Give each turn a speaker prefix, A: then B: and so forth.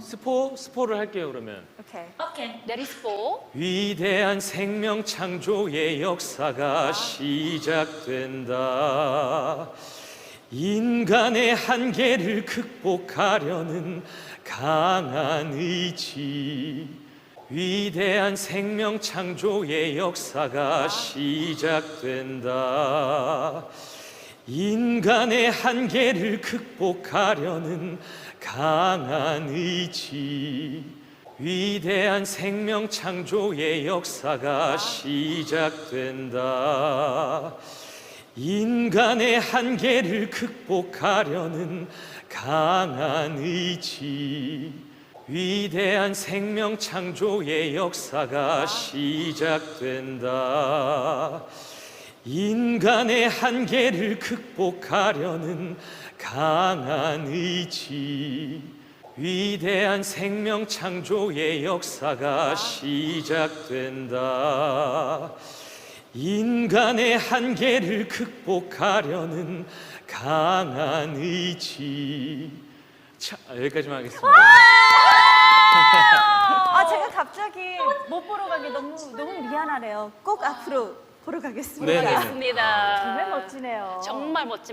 A: 스포 스포를 할게요 그러면.
B: 오케이.
C: 오케이.
D: 내리스포.
A: 위대한 생명 창조의 역사가 시작된다. 인간의 한계를 극복하려는 강한 의지. 위대한 생명 창조의 역사가 시작된다. 인간의 한계를 극복하려는 강한 의지. 위대한 생명 창조의 역사가 시작된다. 인간의 한계를 극복하려는 강한 의지. 위대한 생명 창조의 역사가 시작된다. 인간의 한계를 극복하려는 강한 의지. 위대한 생명 창조의 역사가 시작된다. 인간의 한계를 극복하려는 강한 의지. 자, 여기까지만 하겠습니다.
B: 아 제가 갑자기 못 보러 가기 너무 너무 미안하네요. 꼭 앞으로 보러 가겠습니다.
A: 네네.
D: 알겠습니다.
B: 정말 멋지네요.
D: 정말 멋집니다.